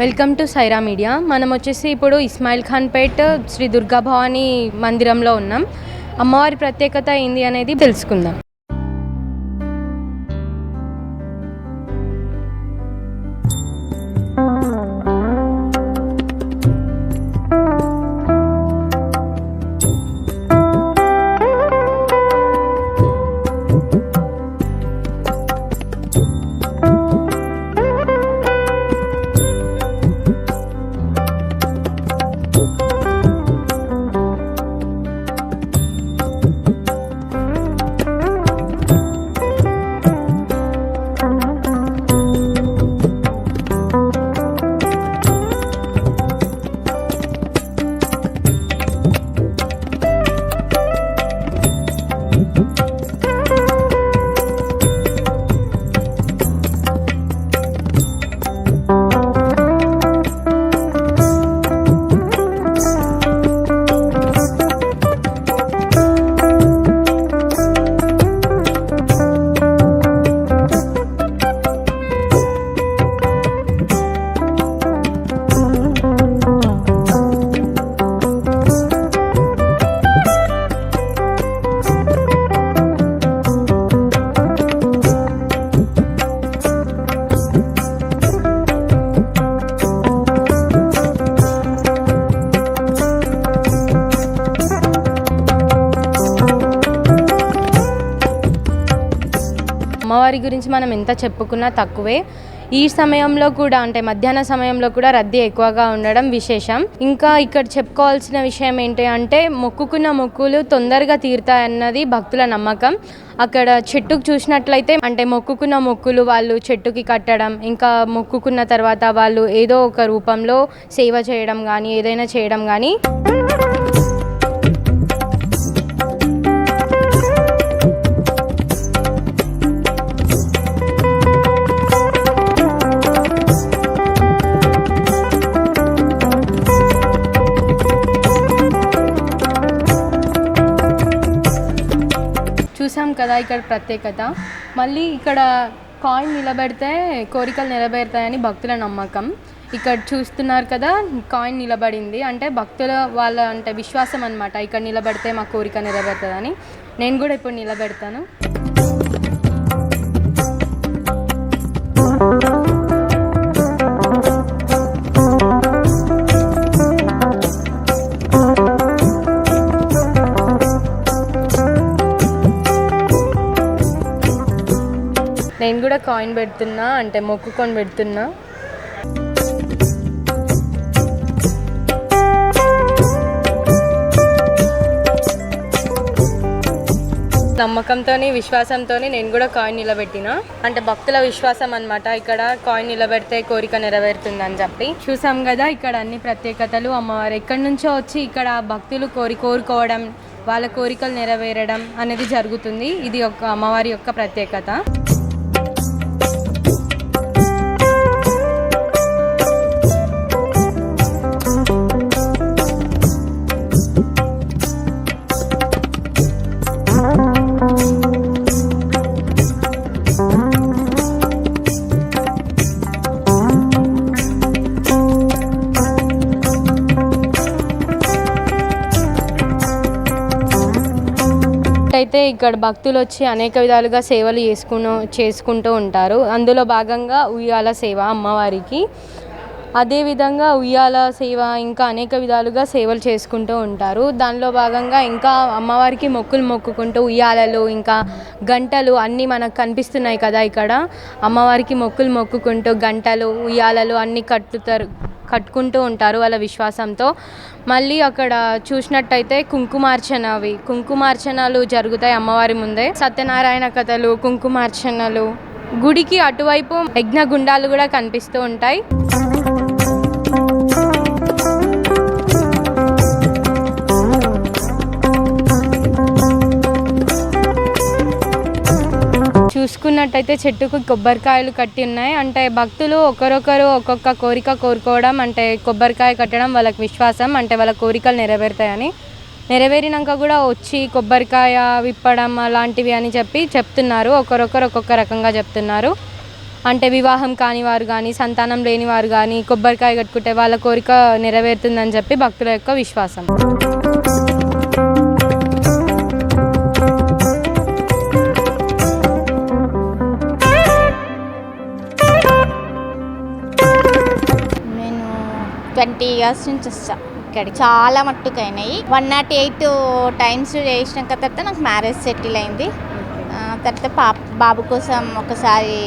Welcome to Sye Raa media. మనం వచ్చేసి ఇప్పుడు ఇస్మాయిల్ ఖాన్ పేట్ శ్రీ దుర్గా భవానీ మందిరంలో ఉన్నాం. అమ్మవారి ప్రత్యేకత ఏంది అనేది తెలుసుకుందాం. అమ్మవారి గురించి మనం ఎంత చెప్పుకున్నా తక్కువే. ఈ సమయంలో కూడా అంటే మధ్యాహ్న సమయంలో కూడా రద్దీ ఎక్కువగా ఉండడం విశేషం. ఇంకా ఇక్కడ చెప్పుకోవాల్సిన విషయం ఏంటి అంటే మొక్కుకున్న మొక్కులు తొందరగా తీరుతాయన్నది భక్తుల నమ్మకం. అక్కడ చెట్టుకు చూసినట్లయితే అంటే మొక్కుకున్న మొక్కులు వాళ్ళు చెట్టుకి కట్టడం ఇంకా మొక్కుకున్న తర్వాత వాళ్ళు ఏదో ఒక రూపంలో సేవ చేయడం కానీ ఏదైనా చేయడం కానీ చూసాం కదా ఇక్కడ ప్రత్యేకత. మళ్ళీ ఇక్కడ కాయిన్ నిలబెడితే కోరికలు నిలబెడతాయని భక్తుల నమ్మకం. ఇక్కడ చూస్తున్నారు కదా కాయిన్ నిలబడింది. అంటే భక్తుల వాళ్ళ అంటే విశ్వాసం అనమాట ఇక్కడ నిలబెడితే మా కోరిక నెరవేరుతుందని. నేను కూడా ఇప్పుడు నిలబెడతాను. నేను కూడా కాయిన్ పెడుతున్నా అంటే మొక్కుకొని పెడుతున్నా. నమ్మకంతో విశ్వాసంతో నేను కూడా కాయిన్ నిలబెట్టిన. అంటే భక్తుల విశ్వాసం అనమాట ఇక్కడ కాయిన్ నిలబెడితే కోరిక నెరవేరుతుందని చెప్పి. చూసాం కదా ఇక్కడ అన్ని ప్రత్యేకతలు. అమ్మవారు ఎక్కడి నుంచో వచ్చి ఇక్కడ భక్తులు కోరి కోరుకోవడం వాళ్ళ కోరికలు నెరవేరడం అనేది జరుగుతుంది. ఇది ఒక అమ్మవారి యొక్క ప్రత్యేకత. అయితే ఇక్కడ భక్తులు వచ్చి అనేక విధాలుగా సేవలు చేసుకును చేసుకుంటూ ఉంటారు. అందులో భాగంగా ఉయ్యాల సేవ అమ్మవారికి. అదేవిధంగా ఉయ్యాల సేవ ఇంకా అనేక విధాలుగా సేవలు చేసుకుంటూ ఉంటారు. దానిలో భాగంగా ఇంకా అమ్మవారికి మొక్కులు మొక్కుకుంటూ ఉయ్యాలలు ఇంకా గంటలు అన్నీ మనకు కనిపిస్తున్నాయి కదా ఇక్కడ. అమ్మవారికి మొక్కులు మొక్కుకుంటూ గంటలు ఉయ్యాలలు అన్నీ కట్టుతారు. కట్టుకుంటూ ఉంటారు వాళ్ళ విశ్వాసంతో. మళ్ళీ అక్కడ చూసినట్టయితే కుంకుమార్చనవి కుంకుమార్చనలు జరుగుతాయి అమ్మవారి ముందే. సత్యనారాయణ కథలు కుంకుమార్చనలు. గుడికి అటువైపు యజ్ఞగుండాలు కూడా కనిపిస్తూ ఉంటాయి. చూసుకున్నట్టయితే చెట్టుకు కొబ్బరికాయలు కట్టి ఉన్నాయి. అంటే భక్తులు ఒకరొకరు ఒక్కొక్క కోరిక కోరుకోవడం అంటే కొబ్బరికాయ కట్టడం వాళ్ళకి విశ్వాసం అంటే వాళ్ళ కోరికలు నెరవేరుతాయని. నెరవేరినాక కూడా వచ్చి కొబ్బరికాయ విప్పడం అలాంటివి అని చెప్పి చెప్తున్నారు. ఒకరొకరు ఒక్కొక్క రకంగా చెప్తున్నారు. అంటే వివాహం కాని వారు కానీ సంతానం లేని వారు కానీ కొబ్బరికాయ కట్టుకుంటే వాళ్ళ కోరిక నెరవేరుతుందని చెప్పి భక్తుల యొక్క విశ్వాసం. ట్వంటీ ఇయర్స్ నుంచి వస్తా. ఇక్కడికి చాలా మట్టుకైనాయి. వన్ నాట్ ఎయిట్ టైమ్స్ చేసిన తర్వాత నాకు మ్యారేజ్ సెటిల్ అయింది. తర్వాత పాప బాబు కోసం ఒకసారి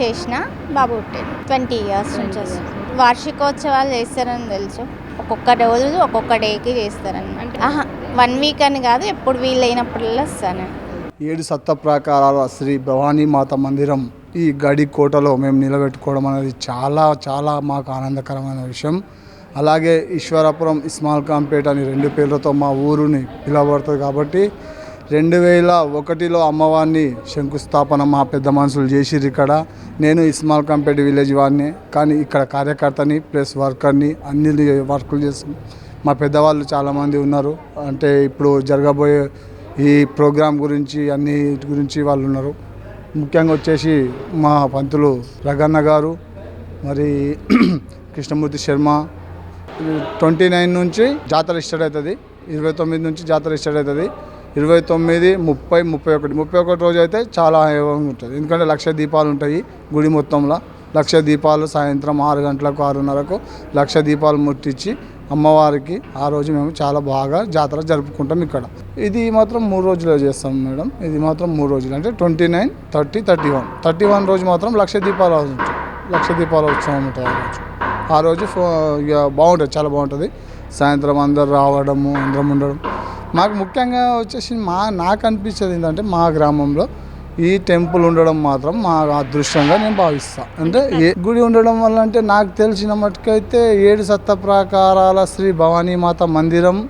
చేసిన బాబు పుట్టాడు ట్వంటీ ఇయర్స్ నుంచి వస్తా. వార్షికోత్సవాలు చేస్తారని తెలుసు. ఒక్కొక్క రోజు ఒక్కొక్క డేకి చేస్తారని ఆహా వన్ వీక్ అని కాదు ఎప్పుడు వీలైనప్పుడల్లా వస్తాను. ఏడు సప్త ప్రాకారాల శ్రీ భవానీ మాత మందిరం ఈ గడి కోటలో మేము నిలబెట్టుకోవడం అనేది చాలా చాలా మాకు ఆనందకరమైన విషయం. అలాగే ఈశ్వరపురం ఇస్మాల్ కాంపేట్ అని రెండు పేర్లతో మా ఊరుని పిలవబడుతుంది కాబట్టి రెండు వేల ఒకటిలో అమ్మవారిని శంకుస్థాపన మా పెద్ద మనుషులు చేసిర్రు ఇక్కడ. నేను ఇస్మాల్ కంపేట్ విలేజ్ వాడిని కానీ ఇక్కడ కార్యకర్తని ప్లస్ వర్కర్ని అన్ని వర్కులు చేసి మా పెద్దవాళ్ళు చాలామంది ఉన్నారు. అంటే ఇప్పుడు జరగబోయే ఈ ప్రోగ్రాం గురించి అన్నిటి గురించి వాళ్ళు ఉన్నారు. ముఖ్యంగా వచ్చేసి మా పంతులు రగన్న గారు మరి కృష్ణమూర్తి శర్మ ట్వంటీ నైన్ నుంచి జాతర స్టార్ట్ అవుతుంది. ఇరవై తొమ్మిది నుంచి జాతర స్టార్ట్ అవుతుంది. ఇరవై తొమ్మిది ముప్పై ముప్పై ఒకటి. ముప్పై ఒకటి రోజు అయితే చాలా వైభవంగా ఉంటుంది. ఎందుకంటే లక్ష దీపాలు ఉంటాయి గుడి మొత్తంలో. లక్ష దీపాలు సాయంత్రం ఆరు గంటలకు ఆరున్నరకు లక్ష దీపాలు ముట్టించి అమ్మవారికి ఆ రోజు మేము చాలా బాగా జాతర జరుపుకుంటాం ఇక్కడ. ఇది మాత్రం మూడు రోజులు చేస్తాం మేడం. ఇది మాత్రం మూడు రోజులు. అంటే twenty nine thirty thirty one. Thirty one రోజు మాత్రం లక్ష దీపాలు లక్ష దీపాల ఉత్సవం ఉంటుంది ఆ రోజు. ఆ రోజు ఫో- ఇక బాగుంటుంది చాలా బాగుంటుంది. సాయంత్రం అందరు రావడము అందరం ఉండడం. మాకు ముఖ్యంగా వచ్చేసి మా నాకు అనిపించేది ఏంటంటే మా గ్రామంలో ఈ టెంపుల్ ఉండడం మాత్రం మా అదృష్టంగా నేను భావిస్తాను అంటే ఏ గుడి ఉండడం వల్ల అంటే నాకు తెలిసిన మటుకైతే ఏడు సత్త ప్రాకారాల శ్రీ భవానీ మాత మందిరం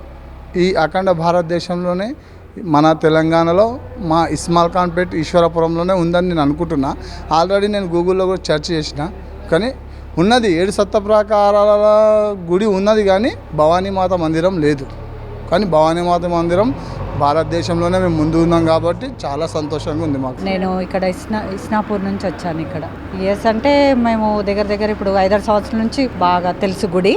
ఈ అఖండ భారతదేశంలోనే మన తెలంగాణలో మా ఇస్మాల్ ఖాన్పేట్ ఈశ్వరపురంలోనే ఉందని నేను అనుకుంటున్నా. ఆల్రెడీ నేను గూగుల్లో కూడా సెర్చ్ చేసిన. కానీ ఉన్నది. ఏడు సత్త ప్రాకారాల గుడి ఉన్నది కానీ భవానీ మాత మందిరం లేదు. కానీ భవానీ మాత మందిరం భారతదేశంలోనే మేము ముందు ఉన్నాం కాబట్టి చాలా సంతోషంగా ఉంది మాకు. నేను ఇక్కడ ఇస్నా ఇస్నాపూర్ నుంచి వచ్చాను ఇక్కడ. ఎస్ అంటే మేము దగ్గర దగ్గర ఇప్పుడు ఐదారు సంవత్సరాల నుంచి బాగా తెలుసు గుడి.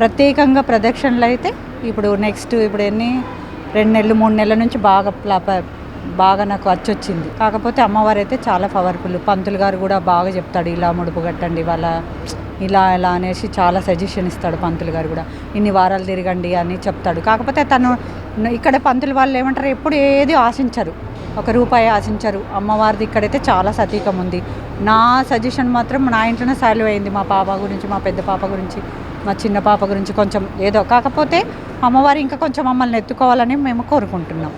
ప్రత్యేకంగా ప్రదక్షిణలు అయితే ఇప్పుడు నెక్స్ట్ ఇప్పుడు ఎన్ని? రెండు నెలలు మూడు నెలల నుంచి బాగా బాగా నాకు అచ్చొచ్చింది. కాకపోతే అమ్మవారు అయితే చాలా పవర్ఫుల్. పంతులు గారు కూడా బాగా చెప్తాడు ఇలా ముడుపు కట్టండి వాళ్ళ ఇలా ఇలా అనేసి చాలా సజెషన్ ఇస్తాడు పంతులు గారు కూడా. ఇన్ని వారాలు తిరగండి అని చెప్తాడు. కాకపోతే తను ఇక్కడ పంతులు వాళ్ళు ఏమంటారు ఎప్పుడు ఏది ఆశించరు. ఒక రూపాయి ఆశించరు. అమ్మవారిది ఇక్కడైతే చాలా సతీకం ఉంది. నా సజెషన్ మాత్రం నా ఇంట్లోనే సాల్వ్ అయింది. మా పాప గురించి మా పెద్ద పాప గురించి మా చిన్న పాప గురించి కొంచెం ఏదో. కాకపోతే అమ్మవారు ఇంకా కొంచెం మమ్మల్ని ఎత్తుకోవాలని మేము కోరుకుంటున్నాం.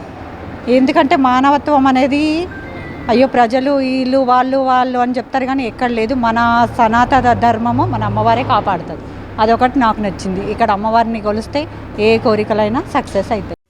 ఎందుకంటే మానవత్వం అనేది అయ్యో ప్రజలు వీళ్ళు వాళ్ళు వాళ్ళు అని చెప్తారు కానీ ఎక్కడ లేదు. మన సనాతన ధర్మము మన అమ్మవారే కాపాడుతుంది. అదొకటి నాకు నచ్చింది. ఇక్కడ అమ్మవారిని కొలిస్తే ఏ కోరికలైనా సక్సెస్ అవుతాయి